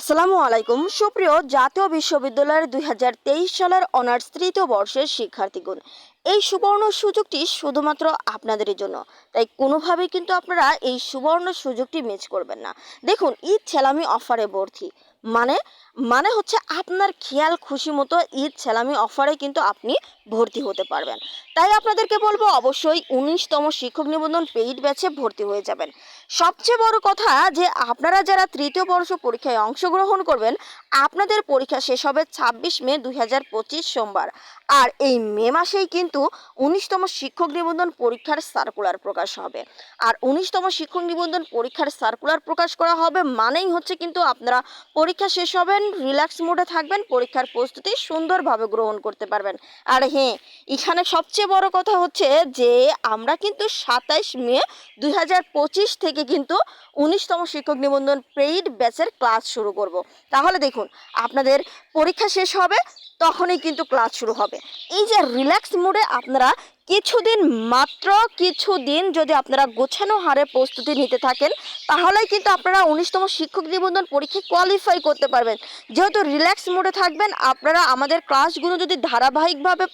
আসসালামু আলাইকুম। সুপ্রিয় জাতীয় বিশ্ববিদ্যালয়ের দু হাজার তেইশ সালের অনার্স তৃতীয় বর্ষের শিক্ষার্থীগণ, এই সুবর্ণ সুযোগটি শুধুমাত্র আপনাদেরই জন্য। তাই কোনোভাবেই কিন্তু আপনারা এই সুবর্ণ সুযোগটি মিস করবেন না। দেখুন, ঈদ ছেলামি অফারে ভর্তি। মানে মানে হচ্ছে আপনার খেয়াল খুশি মতো ঈদ ছেলামি অফারে কিন্তু আপনি ভর্তি হতে পারবেন। তাই আপনাদেরকে বলব, অবশ্যই উনিশতম শিক্ষক নিবন্ধন পেইড ব্যাচে ভর্তি হয়ে যাবেন। সবচেয়ে বড় কথা যে আপনারা যারা তৃতীয় বর্ষ পরীক্ষায় অংশগ্রহণ করবেন, আপনাদের পরীক্ষা শেষ হবে ছাব্বিশ মে দুই হাজার পঁচিশ সোমবার। আর এই মে মাসেই কিন্তু উনিশতম শিক্ষক নিবন্ধন পরীক্ষার সার্কুলার প্রকাশ হবে। আর উনিশতম শিক্ষক নিবন্ধন পরীক্ষার সার্কুলার প্রকাশ করা হবে মানেই হচ্ছে কিন্তু আপনারা পরীক্ষা শেষ হবেন রিল্যাক্স মোডে থাকবেন, পরীক্ষার প্রস্তুতি সুন্দরভাবে গ্রহণ করতে পারবেন। আর হ্যাঁ এখানে সবচেয়ে বড় কথা হচ্ছে যে আমরা কিন্তু সাতাইশ মে দু হাজার পঁচিশ থেকে কিন্তু উনিশতম শিক্ষক নিবন্ধন পেইড ব্যাচের ক্লাস শুরু করব। তাহলে দেখুন, আপনাদের পরীক্ষা শেষ হবে, তখনই কিন্তু ক্লাস শুরু হবে। এই যে রিল্যাক্স মুডে আপনারা কিছুদিন মাত্র কিছুদিন যদি আপনারা গোছানো হারে প্রস্তুতি নিতে থাকেন, তাহলেই কিন্তু আপনারা উনিশতম শিক্ষক নিবন্ধন পরীক্ষায় কোয়ালিফাই করতে পারবেন। যেহেতু রিল্যাক্স মোডে থাকবেন, আপনারা আমাদের ক্লাসগুলো যদি ধারাবাহিকভাবে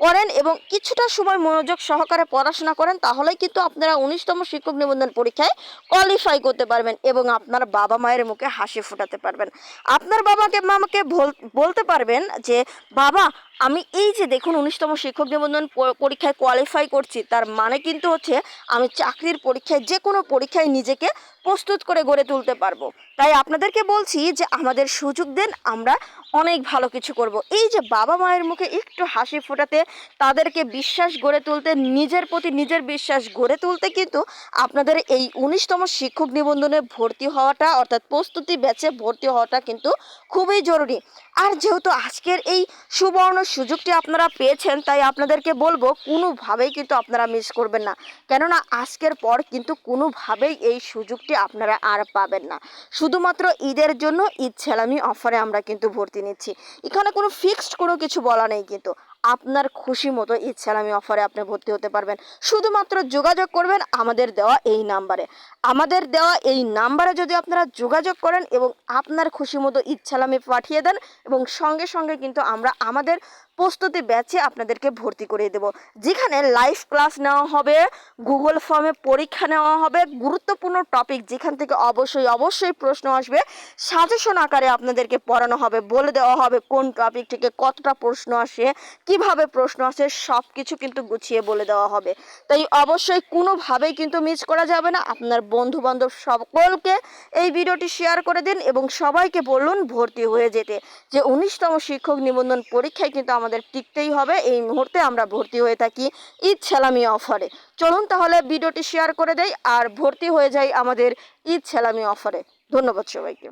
করেন এবং কিছুটা সময় মনোযোগ সহকারে পড়াশোনা করেন, তাহলেই কিন্তু আপনারা উনিশতম শিক্ষক নিবন্ধন পরীক্ষায় কোয়ালিফাই করতে পারবেন এবং আপনার বাবা মায়ের মুখে হাসি ফোটাতে পারবেন। আপনার বাবাকে, মামাকে বল- বলতে পারবেন যে, বাবা আমি এই যে দেখুন উনিশতম শিক্ষক নিবন্ধন পরীক্ষায় কোয়ালিফাই করছি, তার মানে কিন্তু হচ্ছে আমি চাকরির পরীক্ষায় যে কোনো পরীক্ষায় নিজেকে প্রস্তুত করে গড়ে তুলতে পারব। তাই আপনাদেরকে বলছি যে আমাদের সুযোগ দেন, আমরা অনেক ভালো কিছু করব। এই যে বাবা মায়ের মুখে একটু হাসি ফোটাতে, তাদেরকে বিশ্বাস গড়ে তুলতে, নিজের প্রতি নিজের বিশ্বাস গড়ে তুলতে কিন্তু আপনাদের এই উনিশতম শিক্ষক নিবন্ধনে ভর্তি হওয়াটা, অর্থাৎ প্রস্তুতি ব্যাচে ভর্তি হওয়াটা কিন্তু খুবই জরুরি। আর যেহেতু আজকের এই সুবর্ণ সুযোগটি আপনারা পেয়েছেন, তাই আপনাদেরকে বলব কোনোভাবেই কিন্তু আপনারা মিস করবেন না। কেননা আজকের পর কিন্তু কোনোভাবেই এই সুযোগটি আপনারা আর পাবেন না। শুধুমাত্র ঈদের জন্য ঈদ ছেলামি অফারে আমরা কিন্তু ভর্তি নিচ্ছি। এখানে কোনো ফিক্সড কোনো কিছু বলা নেই কিন্তু। আপনার খুশি মতো ঈদ ছেলামি অফারে আপনি ভর্তি হতে পারবেন। শুধুমাত্র যোগাযোগ করবেন আমাদের দেওয়া এই নাম্বারে। আমাদের দেওয়া এই নাম্বারে যদি আপনারা যোগাযোগ করেন এবং আপনার খুশি মতো ঈদ ছেলামি পাঠিয়ে দেন এবং সঙ্গে সঙ্গে কিন্তু আমরা আমাদের প্রস্তুতি ব্যাচে আপনাদেরকে ভর্তি করিয়ে দেব। যেখানে লাইভ ক্লাস নেওয়া হবে গুগল ফর্মে পরীক্ষা নেওয়া হবে, গুরুত্বপূর্ণ টপিক যেখান থেকে অবশ্যই অবশ্যই প্রশ্ন আসবে। সাজেশন আকারে আপনাদেরকে পড়ানো হবে, বলে দেওয়া হবে কোন টপিক থেকে কতটা প্রশ্ন আসে, কীভাবে প্রশ্ন আসে সব কিছু কিন্তু গুছিয়ে বলে দেওয়া হবে। তাই অবশ্যই কোনোভাবেই কিন্তু মিস করা যাবে না। আপনার বন্ধু বান্ধব সকলকে এই ভিডিওটি শেয়ার করে দিন এবং সবাইকে বলুন ভর্তি হয়ে যেতে যে উনিশতম শিক্ষক নিবন্ধন পরীক্ষায় কিন্তু আমাদের টিকতেই হবে। এই মুহূর্তে আমরা ভর্তি হয়ে থাকি ঈদ ছেলামি অফারে। চলুন তাহলে ভিডিওটি শেয়ার করে দেয় আর ভর্তি হয়ে যাই আমাদের ঈদ ছেলামি অফারে। ধন্যবাদ সবাইকে।